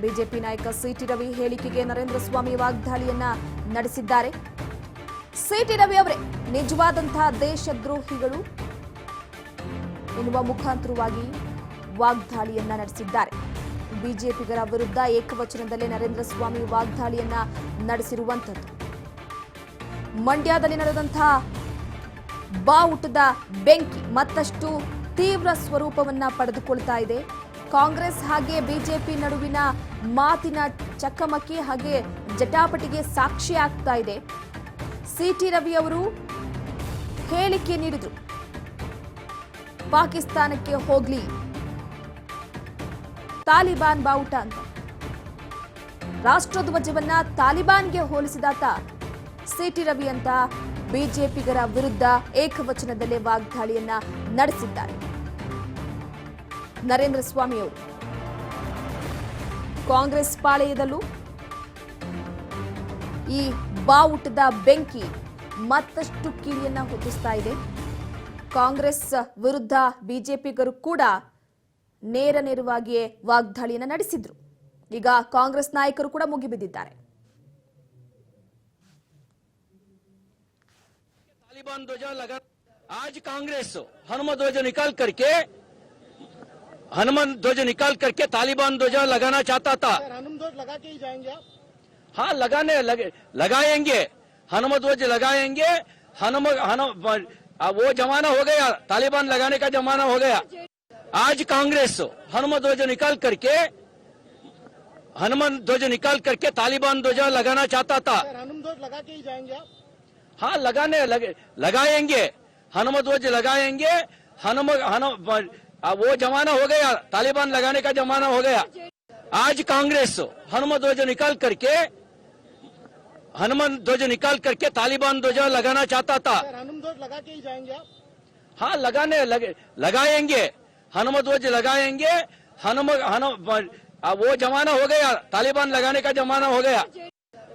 BJP ನಾಯಕ city Ravi ಹೇಳಿಕೆಗೆ ನರೇಂದ್ರ ಸ್ವಾಮಿ ವಾಗ್ದಾಳಿಯನ್ನ ನಡೆಸಿದ್ದಾರೆ. ಸಿಟಿ ರವಿ ಅವರೇ ನಿಜವಾದಂತಹ ದೇಶದ್ರೋಹಿಗಳು ಎನ್ನುವ ಮುಖಾಂತರವಾಗಿ ವಾಗ್ದಾಳಿಯನ್ನ ನಡೆಸಿದ್ದಾರೆ. ಬಿಜೆಪಿಗರ ವಿರುದ್ಧ ಏಕವಚನದಲ್ಲೇ ನರೇಂದ್ರ ಸ್ವಾಮಿ ವಾಗ್ದಾಳಿಯನ್ನ ನಡೆಸಿರುವಂಥದ್ದು. ಮಂಡ್ಯದಲ್ಲಿ ನಡೆದಂತಹ ಬಾವುಟದ ಬೆಂಕಿ ಮತ್ತಷ್ಟು ತೀವ್ರ ಸ್ವರೂಪವನ್ನ ಪಡೆದುಕೊಳ್ತಾ ಇದೆ. ಕಾಂಗ್ರೆಸ್ ಹಾಗೆ ಬಿಜೆಪಿ ನಡುವಿನ ಮಾತಿನ ಚಕಮಕಿ ಹಾಗೆ ಜಟಾಪಟಿಗೆ ಸಾಕ್ಷಿ ಆಗ್ತಾ ಇದೆ. ಸಿಟಿ ರವಿ ಅವರು ಹೇಳಿಕೆ ನೀಡಿದ್ರು. ಪಾಕಿಸ್ತಾನಕ್ಕೆ ಹೋಗ್ಲಿ. ತಾಲಿಬಾನ್ ಬಾವುಟ ಅಂತ. ರಾಷ್ಟ್ರಧ್ವಜವನ್ನ ತಾಲಿಬಾನ್ಗೆ ಹೋಲಿಸಿದಾತ ಸಿಟಿ ರವಿ ಅಂತ ಬಿಜೆಪಿಗರ ವಿರುದ್ಧ ಏಕವಚನದಲ್ಲೇ ವಾಗ್ದಾಳಿಯನ್ನ ನಡೆಸಿದ್ದಾರೆ. ನರೇಂದ್ರ ಸ್ವಾಮಿ ಅವರು ಕಾಂಗ್ರೆಸ್ ಪಾಳೆಯದಲ್ಲೂ ಈ ಬಾವುಟದ ಬೆಂಕಿ ಮತ್ತಷ್ಟು ಕಿಡಿಯನ್ನ ಹೊತ್ತಿಸ್ತಾ ಇದೆ ಕಾಂಗ್ರೆಸ್ ವಿರುದ್ಧ ಬಿಜೆಪಿಗರು ಕೂಡ ನೇರ ನೇರವಾಗಿಯೇ ವಾಗ್ದಾಳಿಯನ್ನ ನಡೆಸಿದ್ರು ಈಗ ಕಾಂಗ್ರೆಸ್ ನಾಯಕರು ಕೂಡ ಮುಗಿಬಿದ್ದಿದ್ದಾರೆ तालिबान ध्वजा लगा आज कांग्रेस हनुमान ध्वज निकाल करके हनुमान ध्वज निकाल करके तालिबान ध्वजा लगाना चाहता था। सर हनुम ध्वज लगा के ही जाएँगे आप? हाँ लगाने लगे लगाएँगे। हनुमान ध्वज लगाएँगे। हनुम वो जमाना हो गया। तालिबान लगाने का जमाना हो गया। आज कांग्रेस हनुमान ध्वज निकाल करके हनुमान ध्वज निकाल करके तालिबान ध्वज लगाना चाहता था। सर हनुम ध्वज लगा के ही जाएँगे आप? हाँ लगाने लगे लगाएँगे। हनुमत ध्वज लगाएँगे। हनुम हनुम आ, वो जमाना हो गया तालिबान लगाने का जमाना हो गया आज कांग्रेस हनुमत ध्वज निकाल करके हनुमान ध्वज निकाल करके तालिबान ध्वजा लगाना चाहता था सर हनुम ध्वज लगा के ही जाएंगे आप हाँ लगाने लगे लगाएंगे हनुमत ध्वज लगाएंगे हनुम हनुम आ, वो जमाना हो गया तालिबान लगाने का जमाना हो गया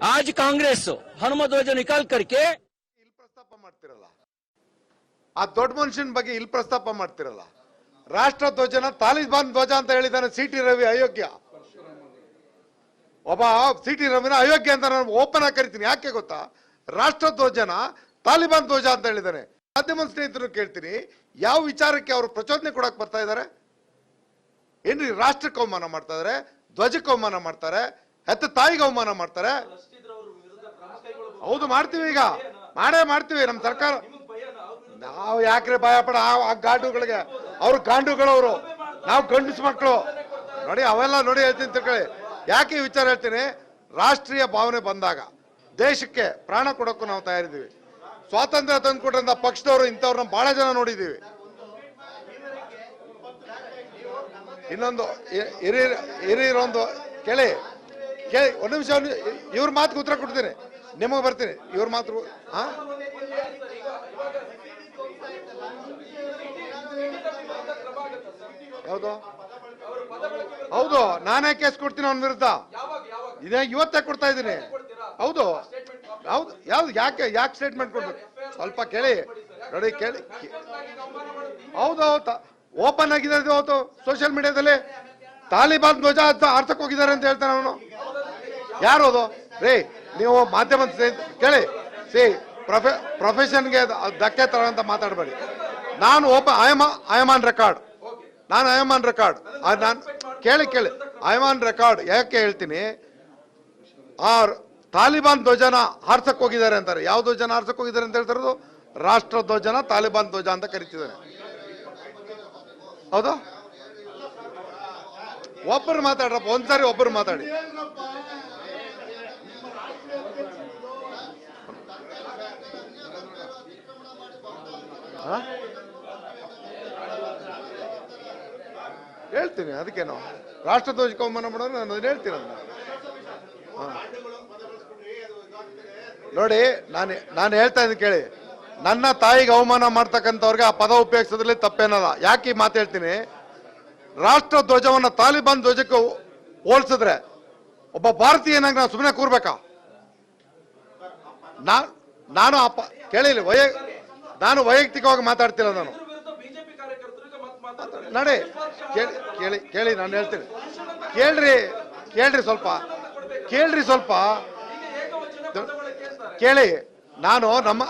आज कांग्रेस हनुमत ध्वज निकाल करके ಇಲ್ಲಿ ಪ್ರಸ್ತಾಪ ಮಾಡ್ತಿರಲ್ಲ ಆ ದೊಡ್ಡ ಮನುಷ್ಯನ ಬಗ್ಗೆ ಇಲ್ಲಿ ಪ್ರಸ್ತಾಪ ಮಾಡ್ತಿರಲ್ಲ ರಾಷ್ಟ್ರ ಧ್ವಜನ ತಾಲಿಬಾನ್ ಧ್ವಜ ಅಂತ ಹೇಳಿದ್ದಾನೆ ಸಿ ಟಿ ರವಿ ಅಯೋಗ್ಯ. ಒಬ್ಬ ಸಿ ಟಿ ರವಿನ ಅಯೋಗ್ಯ ಅಂತ ನಾನು ಓಪನ್ ಆಗಿ ಕರಿತೀನಿ. ಯಾಕೆ ಗೊತ್ತಾ? ರಾಷ್ಟ್ರ ಧ್ವಜನ ತಾಲಿಬಾನ್ ಧ್ವಜ ಅಂತ ಹೇಳಿದ್ದಾನೆ. ಮಾಧ್ಯಮ ಸ್ನೇಹಿತರು ಕೇಳ್ತೀನಿ ಯಾವ ವಿಚಾರಕ್ಕೆ ಅವರು ಪ್ರಚೋದನೆ ಕೊಡಕ್ ಬರ್ತಾ ಇದ್ದಾರೆ? ಏನ್ರಿ ರಾಷ್ಟ್ರಕ್ಕೆ ಅವಮಾನ ಮಾಡ್ತಾ ಇದಾರೆ ಧ್ವಜಕ್ಕೆ ಅವಮಾನ ಮಾಡ್ತಾರೆ ಹೆತ್ತ ತಾಯಿಗೆ ಅವಮಾನ ಮಾಡ್ತಾರೆ ಹೌದು ಮಾಡ್ತೀವಿ ಈಗ. ಮಾಡೇ ಮಾಡ್ತೀವಿ ನಮ್ಮ ಸರ್ಕಾರ. ನಾವು ಯಾಕ್ರೆ ಭಯ ಪಡ ಆ- ಆ ಗಾಂಡುಗಳಿಗೆ? ಅವ್ರು ಕಾಂಡುಗಳವರು ನಾವು ಗಂಡಸು ಮಕ್ಕಳು ನೋಡಿ, ಅವೆಲ್ಲ ನೋಡಿ ಹೇಳ್ತೀನಿ ತಿಳ್ಕೊಳ್ಳಿ. ಯಾಕೆ ವಿಚಾರ ಹೇಳ್ತೀನಿ? ರಾಷ್ಟ್ರೀಯ ಭಾವನೆ ಬಂದಾಗ, ದೇಶಕ್ಕೆ ಪ್ರಾಣ ಕೊಡೋಕ್ಕೂ ನಾವು ತಯಾರಿದ್ದೀವಿ. ಸ್ವಾತಂತ್ರ್ಯ ತಂದುಕೊಟ್ರಂತ ಪಕ್ಷದವರು ಇಂಥವ್ರನ್ನ ಬಹಳ ಜನ ನೋಡಿದ್ದೀವಿ. ಇನ್ನೊಂದು ಹಿರಿಯ ಹಿರಿಯರೊಂದು ಕೇಳಿ ಕೇಳಿ, ಒಂದು ನಿಮಿಷ, ಇವ್ರ ಮಾತಿಗೆ ಉತ್ತರ ಕೊಡ್ತೀನಿ. ನಿಮಗೆ ಬರ್ತೀನಿ. ಇವ್ರ ಮಾತು ಹಾ? ಯಾವುದು ಹೌದು, ನಾನೇ ಕೇಸ್ ಕೊಡ್ತೀನಿ ಅವನ ವಿರುದ್ಧ. ಇದೇ ಇವತ್ತೇ ಕೊಡ್ತಾ ಇದ್ದೀನಿ. ಹೌದು ಹೌದು, ಯಾವ್ದು, ಯಾಕೆ ಯಾಕೆ ಸ್ಟೇಟ್ಮೆಂಟ್ ಕೊಡ್ಬೇಕು? ಸ್ವಲ್ಪ ಕೇಳಿ. ನೋಡಿ, ಕೇಳಿ. ಹೌದು ಓಪನ್ ಆಗಿದೆ ಅದು ಸೋಷಿಯಲ್ ಮೀಡಿಯಾದಲ್ಲಿ ತಾಲಿಬಾನ್ ಧ್ವಜ ಅರ್ಥಕ್ಕೆ ಹೋಗಿದ್ದಾರೆ ಅಂತ ಹೇಳ್ತಾನೆ ಅವನು. ಯಾರು ಅದು? ರೇ, ನೀವು ಮಾಧ್ಯಮ ಕೇಳಿ. ಸಿ, ಪ್ರೊಫೆ ಪ್ರೊಫೆಷನ್ಗೆ ಧಕ್ಕೆ ತರ ಅಂತ ಮಾತಾಡಬೇಡಿ. ನಾನು open I am on record ನಾನು ಅಯಮಾನ್ ರೆಕಾರ್ಡ್ ನಾನು ಕೇಳಿ ಕೇಳಿ. ಅಯಮಾನ್ ರೆಕಾರ್ಡ್ ಯಾಕೆ ಹೇಳ್ತೀನಿ? ಆ ತಾಲಿಬಾನ್ ಧ್ವಜನ ಹಾರ್ಸಕ್ ಹೋಗಿದ್ದಾರೆ ಅಂತಾರೆ. ಯಾವ ಧ್ವಜನ ಹಾರ್ಸಕ್ ಹೋಗಿದ್ದಾರೆ ಅಂತ ಹೇಳ್ತಾರದು ರಾಷ್ಟ್ರ ಧ್ವಜನ ತಾಲಿಬಾನ್ ಧ್ವಜ ಅಂತ ಕರಿತಿದ್ದಾರೆ. ಹೌದು? ಒಬ್ಬರು ಮಾತಾಡ್ರಪ್ಪ, ಒಂದ್ಸಾರಿ ಒಬ್ಬರು ಮಾತಾಡಿ. ಆ? ಹೇಳ್ತೀನಿ, ಅದಕ್ಕೇನು? ರಾಷ್ಟ್ರಧ್ವಜಕ್ಕೆ ಅವಮಾನ ಮಾಡೋದು ನಾನು ಅದನ್ನ ಹೇಳ್ತೀನಿ ಅದನ್ನ. ನೋಡಿ, ನಾನು ನಾನು ಹೇಳ್ತಾ ಇದ್ದೀನಿ ಕೇಳಿ. ನನ್ನ ತಾಯಿಗೆ ಅವಮಾನ ಮಾಡ್ತಕ್ಕಂಥವ್ರಿಗೆ ಆ ಪದ ಉಪಯೋಗಿಸೋದ್ರಲ್ಲಿ ತಪ್ಪೇನಲ್ಲ. ಯಾಕೆ ಈ ಮಾತು ಹೇಳ್ತೀನಿ? ರಾಷ್ಟ್ರ ಧ್ವಜವನ್ನು ತಾಲಿಬಾನ್ ಧ್ವಜಕ್ಕೆ ಹೋಲಿಸಿದ್ರೆ ಒಬ್ಬ ಭಾರತೀಯನಾಗಿ ನಾನು ಸುಮ್ಮನೆ ಕೂರ್ಬೇಕಾ? ನಾನು ನಾನು ಅಪ್ಪ ಕೇಳಿಲ್ಲ, ವಯ, ನಾನು ವೈಯಕ್ತಿಕವಾಗಿ ಮಾತಾಡ್ತಿಲ್ಲ ನಾನು. ನಡೆ ಕೇಳಿ ಕೇಳಿ ಕೇಳಿ ನಾನು ಹೇಳ್ತೀನಿ. ಕೇಳ್ರಿ ಕೇಳ್ರಿ ಸ್ವಲ್ಪ ಕೇಳ್ರಿ ಸ್ವಲ್ಪ. ಕೇಳಿ ನಾನು ನಮ್ಮ